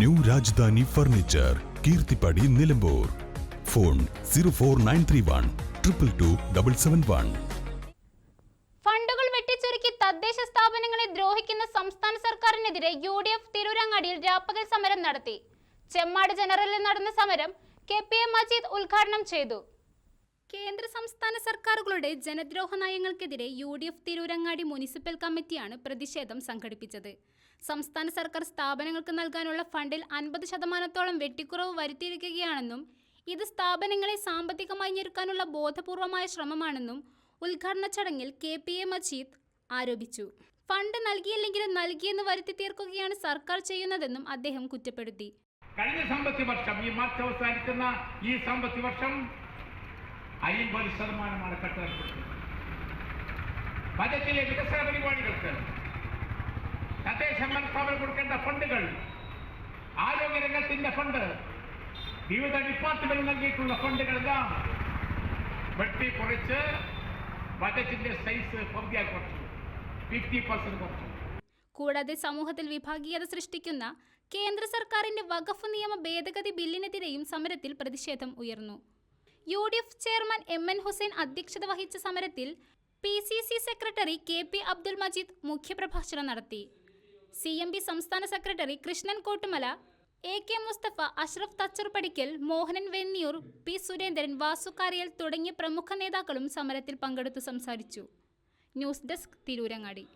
New Rajdhani furniture Keerthippadi Nilambur. Phone zero four nine three one triple two double seven one. ഫണ്ടുകൾ വെട്ടിച്ചുരുക്കി തദ്ദേശ സ്ഥാപനങ്ങളെ ദ്രോഹിക്കുന്ന സംസ്ഥാന സർക്കാരിനെതിരെ യു ഡി എഫ് തിരൂരങ്ങാടിയിൽ രാപ്പകൽ സമരം നടത്തി. ചെമ്മാട് ജനറലിൽ നടന്ന സമരം കെ പി എം മജീദ് ഉദ്ഘാടനം ചെയ്തു. കേന്ദ്ര സംസ്ഥാന സർക്കാരുകളുടെ ജനദ്രോഹ നയങ്ങൾക്കെതിരെ U D F Tirurangadi municipal കമ്മിറ്റിയാണ് പ്രതിഷേധം സംഘടിപ്പിച്ചത്. സംസ്ഥാന സർക്കാർ സ്ഥാപനങ്ങൾക്ക് നൽകാനുള്ള ഫണ്ടിൽ അൻപത് ശതമാനത്തോളം വെട്ടിക്കുറവ് വരുത്തിയിരിക്കുകയാണെന്നും ഇത് സ്ഥാപനങ്ങളെ സാമ്പത്തികമായി ഞെരുക്കാനുള്ള ബോധപൂർവമായ ശ്രമമാണെന്നും ഉദ്ഘാടന ചടങ്ങിൽ കെ പി എ മജീദ് ആരോപിച്ചു. ഫണ്ട് നൽകിയില്ലെങ്കിലും നൽകിയെന്ന് വരുത്തി തീർക്കുകയാണ് സർക്കാർ ചെയ്യുന്നതെന്നും അദ്ദേഹം കുറ്റപ്പെടുത്തി. കഴിഞ്ഞ സാമ്പത്തിക വർഷം ഈ മാർച്ച് അവസാനിക്കുന്ന ഈ സാമ്പത്തിക വർഷം അയിമ്പത് ശതമാനമാണ് കെട്ടിടപ്പെടുത്തുന്നത് ബജറ്റിലെ വികസന പരിപാടികൾക്ക് തദ്ദേശ മനസ്ഥാപനം കൊടുക്കേണ്ട ഫണ്ടുകൾ ആരോഗ്യരംഗത്തിന്റെ ഫണ്ട് വിവിധ ഡിപ്പാർട്ട്മെന്റ് നൽകിയിട്ടുള്ള ഫണ്ടുകളെല്ലാം വെട്ടി കുറച്ച് ബജറ്റിന്റെ സൈസ് പകുതിയായി കുറച്ചു. ഫിഫ്റ്റി പെർസെന്റ് കുറച്ചു. കൂടാതെ സമൂഹത്തിൽ വിഭാഗീയത സൃഷ്ടിക്കുന്ന കേന്ദ്ര സർക്കാരിന്റെ വഖഫ് നിയമ ഭേദഗതി ബില്ലിനെതിരെയും സമരത്തിൽ പ്രതിഷേധം ഉയർന്നു. U D F chairman M N Hussain അധ്യക്ഷത വഹിച്ച സമരത്തിൽ P C C secretary K P Abdul Majeed മുഖ്യപ്രഭാഷണം നടത്തി. സി എം പി സംസ്ഥാന secretary Krishnan Kottumala A K Mustafa Ashraf Thachar Padikkal Mohanan Venniyoor P Surendran Vasukariyal തുടങ്ങിയ പ്രമുഖ നേതാക്കളും സമരത്തിൽ പങ്കെടുത്തു സംസാരിച്ചു. News desk Tirurangadi.